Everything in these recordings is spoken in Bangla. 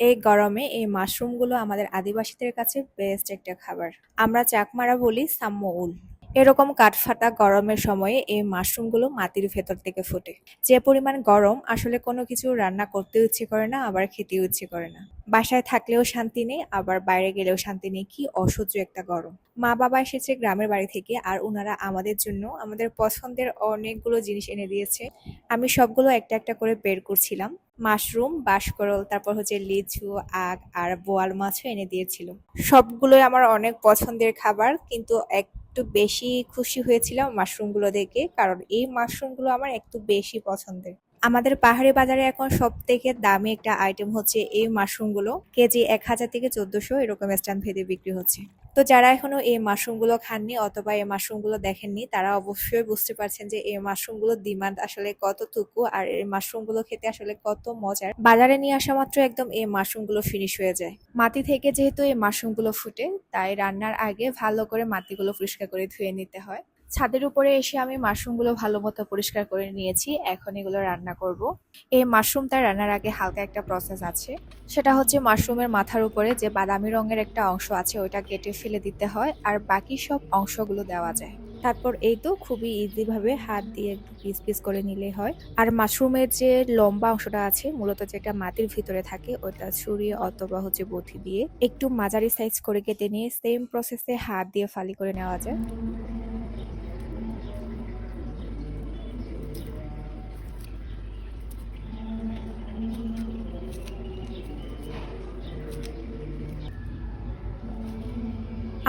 এই গরমে এই মাশরুমগুলো আমাদের আদিবাসীদের কাছে বেস্ট একটা খাবার। আমরা চাকমারা বলি সাম্মউল। এরকম কাঠফাটা গরমের সময়ে এই মাশরুমগুলো মাটির ভেতর থেকে ফোটে। যে পরিমাণ গরম, আসলে কোনো কিছু রান্না করতে ইচ্ছে করে না, আবার খেতেও ইচ্ছে করে না। বাসায় থাকলেও শান্তি নেই, আবার বাইরে গেলেও শান্তি নেই। কি অসহ্য একটা গরম। মা বাবা এসেছে গ্রামের বাড়ি থেকে, আর ওনারা আমাদের জন্য আমাদের পছন্দের অনেকগুলো জিনিস এনে দিয়েছে। আমি সবগুলো একটা একটা করে বের করছিলাম। মাশরুম, বাঁশকরল, তারপর হচ্ছে লিচু আগ আর বোয়াল মাছও এনে দিয়েছিল সবগুলোই আমার অনেক পছন্দের খাবার, কিন্তু একটু বেশি খুশি হয়েছিলাম মাশরুমগুলো দেখে কারণ এই মাশরুমগুলো আমার একটু বেশি পছন্দের। আমাদের পাহাড়ি বাজারে এখন সব থেকে দামি একটা আইটেম হচ্ছে এই মাশরুমগুলো। কেজি এক হাজার থেকে চোদ্দশো এরকম স্ট্যান্ড ভেদে বিক্রি হচ্ছে। তো যারা এখনও এই মাশরুমগুলো খাননি অথবা এই মাশরুমগুলো দেখেননি, তারা অবশ্যই বুঝতে পারছেন যে এই মাশরুমগুলোর ডিমান্ড আসলে কতটুকু আর এই মাশরুমগুলো খেতে আসলে কত মজার। বাজারে নিয়ে আসা মাত্র একদম এই মাশরুমগুলো ফিনিশ হয়ে যায়। মাটি থেকে যেহেতু এই মাশরুমগুলো ফুটে, তাই রান্নার আগে ভালো করে মাটিগুলো পরিষ্কার করে ধুয়ে নিতে হয়। ছাদের উপরে এসে আমি মাশরুমগুলো ভালো মতো পরিষ্কার করে নিয়েছি। এখন এগুলো রান্না করব। এই মাশরুমটা রান্নার আগে হালকা একটা প্রসেস আছে। সেটা হচ্ছে মাশরুমের মাথার উপরে যে বাদামি রঙের একটা অংশ আছে, ওইটা কেটে ফেলে দিতে হয় আর বাকি সব অংশগুলো দেওয়া যায়। তারপর এই তো খুবই ইজি ভাবে হাত দিয়ে একটু পিস পিস করে নিলে হয়। আর মাশরুমের যে লম্বা অংশটা আছে, মূলত যেটা মাটির ভিতরে থাকে, ওটা ছুরি অথবা হচ্ছে বটি দিয়ে একটু মাঝারি সাইজ করে কেটে নিয়ে সেম প্রসেসে হাত দিয়ে ফালি করে নেওয়া যায়।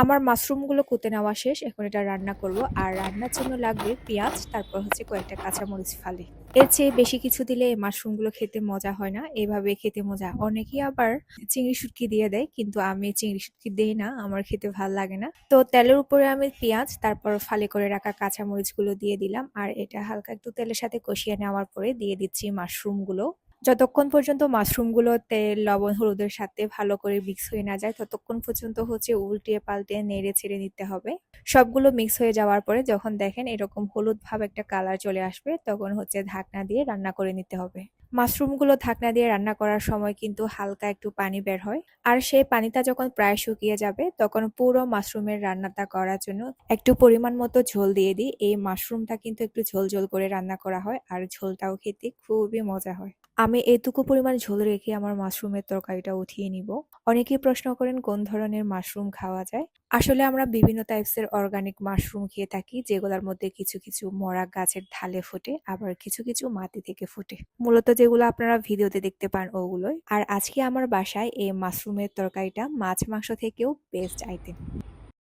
আমার মাশরুমগুলো কুতে নেওয়া শেষ, এখন এটা রান্না করব। আর রান্নার জন্য লাগবে পেঁয়াজ, তারপর হচ্ছে কয়েকটা কাঁচামরিচ ফালি। এর চেয়ে বেশি কিছু দিলে এই মাশরুমগুলো খেতে মজা হয় না। এভাবে খেতে মজা। অনেকেই আবার চিংড়ি শুটকি দিয়ে দেয়, কিন্তু আমি চিংড়ি শুটকি দিই না, আমার খেতে ভালো লাগে না। তো তেলের উপরে আমি পেঁয়াজ, তারপর ফালি করে রাখা কাঁচামরিচগুলো দিয়ে দিলাম। আর এটা হালকা একটু তেলের সাথে কষিয়ে নেওয়ার পরে দিয়ে দিচ্ছি মাশরুমগুলো। যতক্ষণ পর্যন্ত মাশরুমগুলো তেল, লবণ, হলুদের সাথে ভালো করে মিক্স হয়ে না যায়, ততক্ষণ পর্যন্ত হচ্ছে উল্টিয়ে পাল্টে নেড়ে ছেড়ে নিতে হবে। সবগুলো মিক্স হয়ে যাওয়ার পরে যখন দেখেন এরকম হলুদ ভাব একটা কালার চলে আসবে, তখন হচ্ছে ঢাকনা দিয়ে রান্না করে নিতে হবে। মাশরুমগুলো ঢাকনা দিয়ে রান্না করার সময় কিন্তু হালকা একটু পানি বের হয়। আর সেই পানিটা যখন প্রায় শুকিয়ে যাবে, তখন পুরো মাশরুমের রান্নাটা করার জন্য একটু পরিমাণ মতো ঝোল দিয়ে দিই। এই মাশরুমটা কিন্তু একটু ঝোল ঝোল করে রান্না করা হয় আর ঝোলটাও খেতে খুবই মজা হয়। আমি এটুকু পরিমাণ ঝোল রেখে আমার মাশরুমের তরকারিটা উঠিয়ে নিব। অনেকেই প্রশ্ন করেন, কোন ধরনের মাশরুম খাওয়া যায়? আসলে আমরা বিভিন্ন টাইপসের অর্গানিক মাশরুম খেয়ে থাকি, যেগুলোর মধ্যে কিছু কিছু মরা গাছের ঢালে ফোটে, আবার কিছু কিছু মাটি থেকে ফোটে। মূলত যেগুলো আপনারা ভিডিওতে দেখতে পান ওগুলোই। আর আজকে আমার বাসায় এই মাশরুমের তরকারিটা মাছ মাংস থেকেও বেস্ট আইটেম